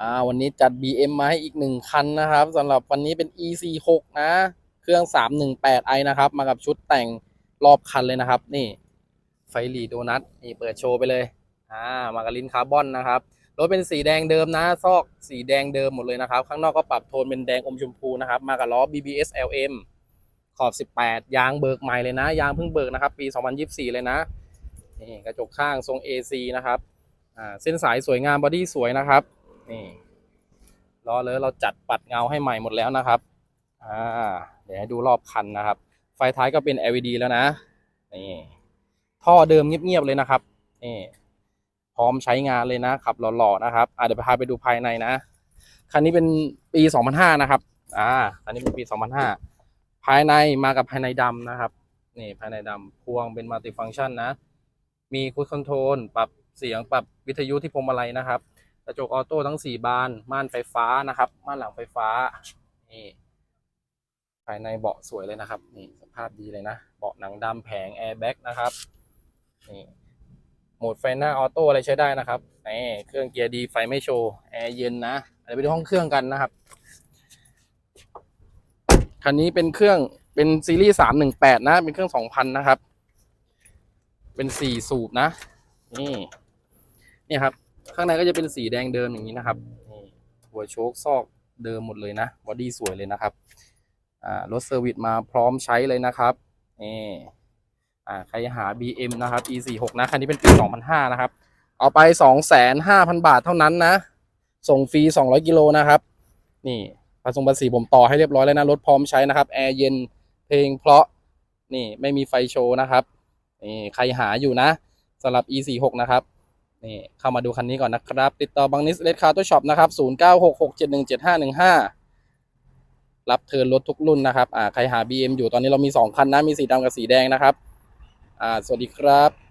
อ่าวันนี้จัด BM มาให้อีกหนึ่งคันนะครับสำหรับวันนี้เป็น E46 นะ เครื่อง 318i นะครับ มากับชุดแต่งรอบคันเลยนะครับ นี่ ไฟหลีโดนัทนี่เปิดโชว์ไปเลยอ่ามากับลิ้นคาร์บอนนะครับรถเป็นสีแดงเดิมนะ ซอกสีแดงเดิมหมดเลยนะครับ ข้างนอกก็ปรับโทนเป็นแดงอมชมพูนะครับ มากับล้อ BBS LM ขอบ 18 ยางเบิกใหม่เลยนะ ยางเพิ่งเบิกนะครับ ปี 2024 เลยนะ นี่กระจกข้างทรง AC นะครับ อ่า เส้นสายสวยงามบอดี้สวยนะครับ นี่ล้อเลยเราจัดปัดเงาให้ใหม่หมดแล้วนะครับ อ่า เดี๋ยวให้ดูรอบคันนะครับ ไฟท้ายก็เป็น LED แล้วนะ นี่ ท่อเดิมเงียบๆเลยนะครับ นี่ พร้อมใช้งานเลยนะขับหล่อๆนะครับ อ่าเดี๋ยวพาไปดูภายในนะ คันนี้เป็นปี 2005 นะครับ อ่าคันนี้เป็นปี 2005 ภายในมากับภายในดำนะครับ นี่ภายในดำพวงเป็นมัลติฟังก์ชันนะ มีคูดคอนโทรล ปรับเสียง ปรับวิทยุที่พวงมาลัยนะครับ กระจกออโต้ทั้ง 4 บาน ม่านไฟฟ้านะครับ ม่านหลังไฟฟ้า นี่ ภายในเบาะสวยเลยนะครับ นี่สภาพดีเลยนะ เบาะหนังดำแผงแอร์แบ็กนะครับ นี่ โหมดไฟหน้าออโต้อะไรใช้ได้นะครับ นี่ เครื่องเกียร์ดีไฟไม่โชว์ แอร์เย็นนะเดี๋ยวไปดูห้องเครื่องกันนะครับ คันนี้เป็นเครื่อง เป็นซีรีส์สามหนึ่งแปดนะ เป็นเครื่องสองพันนะครับ เป็นสี่สูบนะ นี่ นี่ครับ ข้างในก็จะเป็นสีแดงเดิมอย่างนี้นะครับนี่หัวโชคซอกเดิมหมดเลยนะบอดี้สวยเลยนะครับอ่ารถเซอร์วิสมาพร้อมใช้เลยนะครับนี่อ่าใครหา BM นะครับ E46 นะคันนี้เป็นปี 2005 นะครับ เอาไป 25,000บาทเท่านั้นนะ ส่งฟรี 200 กิโลนะครับ นี่ภาษีภาษีผมต่อให้เรียบร้อยแล้วนะ รถพร้อมใช้นะครับ แอร์เย็นเพลงเพราะนี่ไม่มีไฟโชว์นะครับนี่ใครหาอยู่นะสำหรับ E46 นะครับ นี่เข้ามาดูคันนี้ก่อนนะครับ ติดต่อบังนิสเลดคาร์ตัวช็อปนะครับ0966717515รับเทิร์นรถทุกรุ่นนะครับอ่าใครหา BM อยู่ตอนนี้เรามี2คันนะมีสีดำกับสีแดงนะครับอ่าสวัสดีครับ